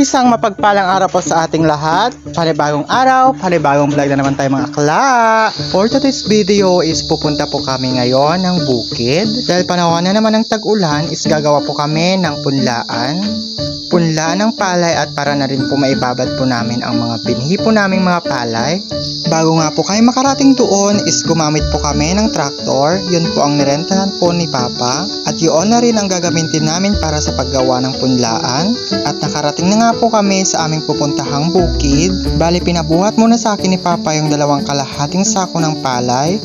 Isang mapagpalang araw po sa ating lahat. Panibagong araw, panibagong vlog na naman tayo mga akla. For today's video is pupunta po kami ngayon ng bukid. Dahil panahon na naman ng tag-ulan is gagawa po kami ng punlaan. Punlaan ng palay at para na rin po maibabad po namin ang mga binhi po naming mga palay. Bago nga po kayo makarating doon is gumamit po kami ng traktor. Yun po ang nirentahan po ni Papa. At yun na rin ang gagamitin namin para sa paggawa ng punlaan. At nakarating na nga po kami sa aming pupuntahang bukid. Bali pinabuhat muna sa akin ni Papa yung dalawang kalahating sako ng palay.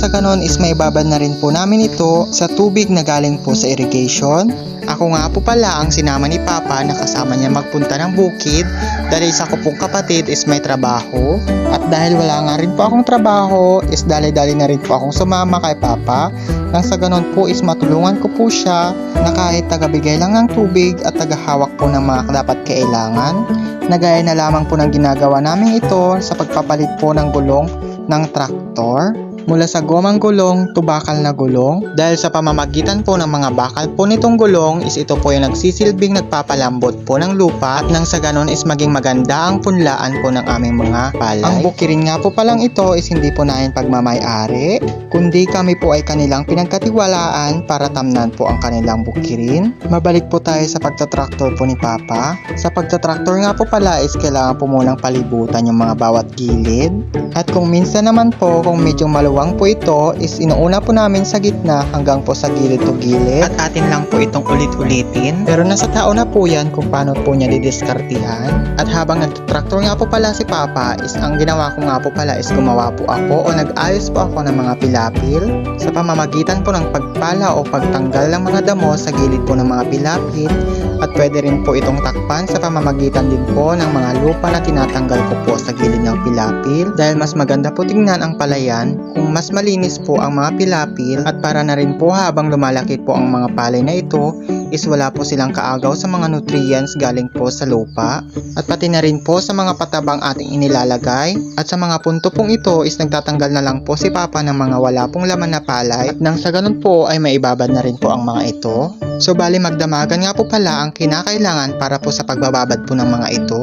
Sa ganon is maibabad na rin po namin ito sa tubig na galing po sa irrigation. Ako nga po pala ang sinama ni Papa na kasama niya magpunta ng bukid dahil isa ko pong kapatid is may trabaho. At dahil wala nga rin po akong trabaho is dali-dali na rin po akong sumama kay Papa. Nang sa ganon po is matulungan ko po siya na kahit tagabigay lang ng tubig at tagahawak po ng mga dapat kailangan. Nagaya na lamang po ng ginagawa namin ito sa pagpapalit po ng gulong ng traktor mula sa gomang gulong to bakal na gulong. Dahil sa pamamagitan po ng mga bakal po nitong gulong is ito po yung nagsisilbing nagpapalambot po ng lupa at nang sa ganon is maging maganda ang punlaan po ng aming mga palay. Ang bukirin nga po palang ito is hindi po namin pagmamayari, kundi kami po ay kanilang pinagkatiwalaan para tamnan po ang kanilang bukirin. Mabalik po tayo sa pagtatraktor po ni Papa. Sa pagtatraktor nga po pala is kailangan po munang palibutan yung mga bawat gilid. At kung minsan naman po, kung medyo maluwang po ito, is inuuna po namin sa gitna hanggang po sa gilid to gilid. At atin lang po itong ulit-ulitin. Pero nasa tao na po yan kung paano po niya didiskartihan. At habang nagtraktor nga po pala si Papa, is ang ginawa ko nga po pala is gumawa po ako o nag-ayos po ako ng mga pilapil sa pamamagitan po ng pagpala o pagtanggal ng mga damo sa gilid po ng mga pilapil at pwede rin po itong takpan sa pamamagitan din po ng mga lupa na tinatanggal ko po sa gilid ng pilapil dahil mas maganda po tingnan ang palayan kung mas malinis po ang mga pilapil at para na rin po habang lumalaki po ang mga palay na ito is wala po silang kaagaw sa mga nutrients galing po sa lupa at pati na rin po sa mga patabang ating inilalagay at sa mga punto pong ito is nagtatanggal na lang po si Papa ng mga wala pong laman na palay at nang sa ganun po ay maibabad na rin po ang mga ito. So bali magdamagan nga po pala ang kinakailangan para po sa pagbababad po ng mga ito.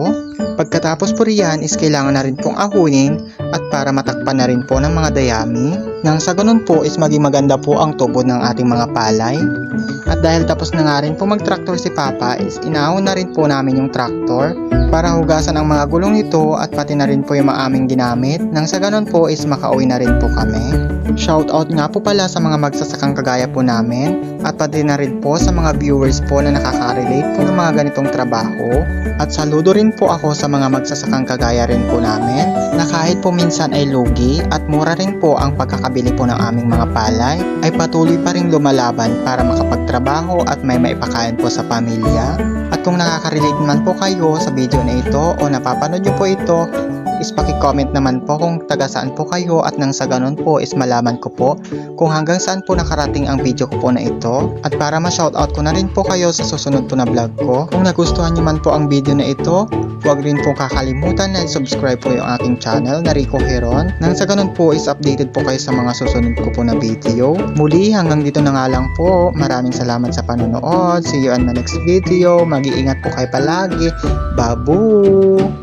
Pagkatapos po riyan is kailangan na rin pong ahunin at para matakpan na rin po ng mga dayami. Nang sa ganun po is maging maganda po ang tubo ng ating mga palay. At dahil tapos na nga rin po mag-tractor si Papa is inahon na rin po namin yung tractor para hugasan ang mga gulong nito at pati na rin po yung mga aming ginamit. Nang sa ganun po is makauwi na rin po kami. Shout out nga po pala sa mga magsasakang kagaya po namin at pati na rin po sa mga viewers po na nakaka-relate po ng mga ganitong trabaho. At saludo rin po ako sa mga magsasakang kagaya rin po namin na kahit po minsan ay lugi at mura rin po ang pagkakabili po ng aming mga palay ay patuloy pa rin lumalaban para makapagtrabaho at may maipakain po sa pamilya. At kung nakaka-relate man po kayo sa video na ito o napapanood nyo po ito, is paki-comment naman po kung taga saan po kayo at nang sa ganun po is malaman ko po kung hanggang saan po nakarating ang video ko po na ito at para ma-shoutout ko na rin po kayo sa susunod po na vlog ko. Kung nagustuhan nyo man po ang video na ito, huwag rin po kakalimutan na subscribe po yung aking channel na Rico Heron. Nang sa ganun po is updated po kayo sa mga susunod ko po na video. Muli hanggang dito na nga lang po. Maraming salamat sa panonood. See you on the next video. Mag-iingat po kayo palagi. Babu!